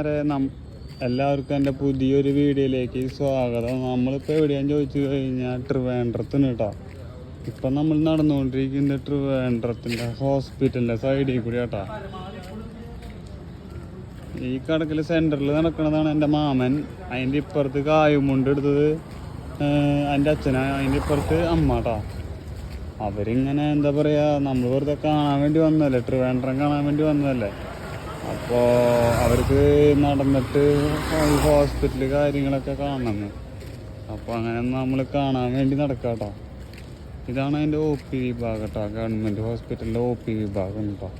മച്ചാമാരെ നം എല്ലാവർക്കും എന്റെ പുതിയൊരു വീഡിയോയിലേക്ക് സ്വാഗതം. നമ്മളിപ്പോൾ എവിടെയാന്ന് ചോദിച്ചു കഴിഞ്ഞാൽ ട്രിവാൻഡ്രത്തിന് കേട്ടോ. ഇപ്പം നമ്മൾ നടന്നുകൊണ്ടിരിക്കുന്ന ട്രിവാൻഡ്രത്തിന്റെ ഹോസ്പിറ്റലിന്റെ സൈഡിൽ കൂടി കേട്ടോ. ഈ കടക്കിൽ സെന്ററിൽ നടക്കുന്നതാണ് എന്റെ മാമൻ. അതിന്റെ ഇപ്പുറത്ത് കായുമുണ്ട് എടുത്തത് എന്റെ അച്ഛനാ. അതിന്റെ ഇപ്പുറത്ത് അമ്മ കേട്ടോ. അവരിങ്ങനെ എന്താ പറയുക നമ്മൾ വെറുതെ കാണാൻ വേണ്ടി വന്നതല്ലേ? ട്രിവാൻഡ്രം കാണാൻ വേണ്ടി വന്നതല്ലേ? അപ്പോൾ അവർക്ക് നടന്നിട്ട് ഹോസ്പിറ്റൽ കാര്യങ്ങളൊക്കെ കാണണം. അപ്പോൾ അങ്ങനെ നമ്മൾ കാണാൻ വേണ്ടി നടക്കാട്ടോ. കേട്ടോ ഇതാണ് അതിന്റെ ഒ പി വിഭാഗം കേട്ടോ ഗവൺമെന്റ് ഹോസ്പിറ്റലിന്റെ ഒ പി വിഭാഗം കേട്ടോ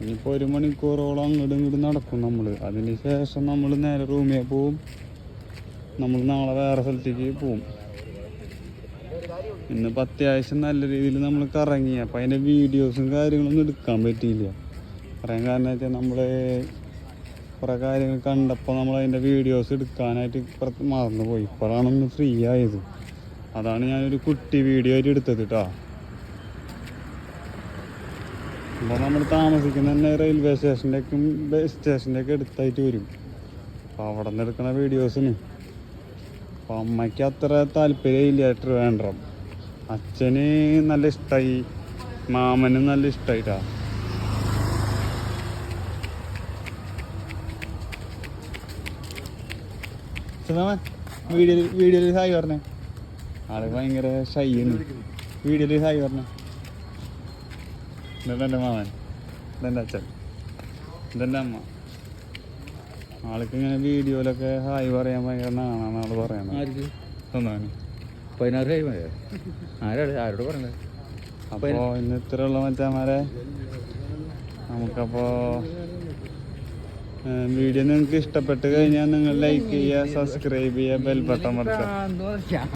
ഇനിയിപ്പോൾ ഒരു മണിക്കൂറോളം അങ്ങോട്ടും ഇങ്ങോട്ടും നടക്കും നമ്മൾ അതിന് ശേഷം നമ്മൾ നേരെ റൂമിൽ പോവും. നമ്മൾ നാളെ വേറെ സ്ഥലത്തേക്ക് പോവും. ഇന്നിപ്പോൾ അത്യാവശ്യം നല്ല രീതിയിൽ നമ്മൾ കറങ്ങി. അപ്പോൾ അതിന്റെ വീഡിയോസും കാര്യങ്ങളൊന്നും എടുക്കാൻ പറ്റിയില്ല. പറയാൻ കാരണം വെച്ചാൽ നമ്മൾ കുറേ കാര്യങ്ങൾ കണ്ടപ്പോൾ നമ്മൾ അതിന്റെ വീഡിയോസ് എടുക്കാനായിട്ട് ഇപ്പുറത്ത് മറന്നു പോയി ഇപ്പോഴാണ് ഒന്ന് ഫ്രീ ആയത്. അതാണ് ഞാനൊരു കുട്ടി വീഡിയോ ആയിട്ട് എടുത്തത് കേട്ടോ അപ്പോൾ നമ്മൾ താമസിക്കുന്ന തന്നെ റെയിൽവേ സ്റ്റേഷന്റെക്കും ബസ് സ്റ്റേഷന്റെയൊക്കെ എടുത്തായിട്ട് വരും. അപ്പോൾ അവിടെ നിന്ന് എടുക്കുന്ന വീഡിയോസിന് അപ്പോൾ അമ്മയ്ക്ക് അത്ര താല്പര്യമില്ല ട്രിവാൻഡ്രം അച്ഛന് നല്ല ഇഷ്ടമായി മാമനും നല്ല ഇഷ്ടമായിട്ടാ വീഡിയോയിൽ ഹായ് പറഞ്ഞേ. ആൾ ഭയങ്കര ഷൈയാണ് വീഡിയോയിൽ ഹായ് പറഞ്ഞേ. ഇതെന്റെ മാമൻ? ഇതെന്റെ അച്ഛൻ. ഇതെന്റെ അമ്മ. ആൾക്ക് ഇങ്ങനെ വീഡിയോയിലൊക്കെ ഹായ് പറയാൻ ഭയങ്കര നാണാണ് ആൾ പറയണത് അപ്പൊ പതിനാറ് കഴിയും മതിയോ ആരാണ്? ആരോട് അപ്പോൾ ഇന്ന് ഇത്രയുള്ള മച്ചാമാരെ. നമുക്കപ്പോൾ വീഡിയോ നിങ്ങൾക്ക് ഇഷ്ടപ്പെട്ട് കഴിഞ്ഞാൽ നിങ്ങൾ ലൈക്ക് ചെയ്യുക സബ്സ്ക്രൈബ് ചെയ്യുക ബെൽ ബട്ടൺ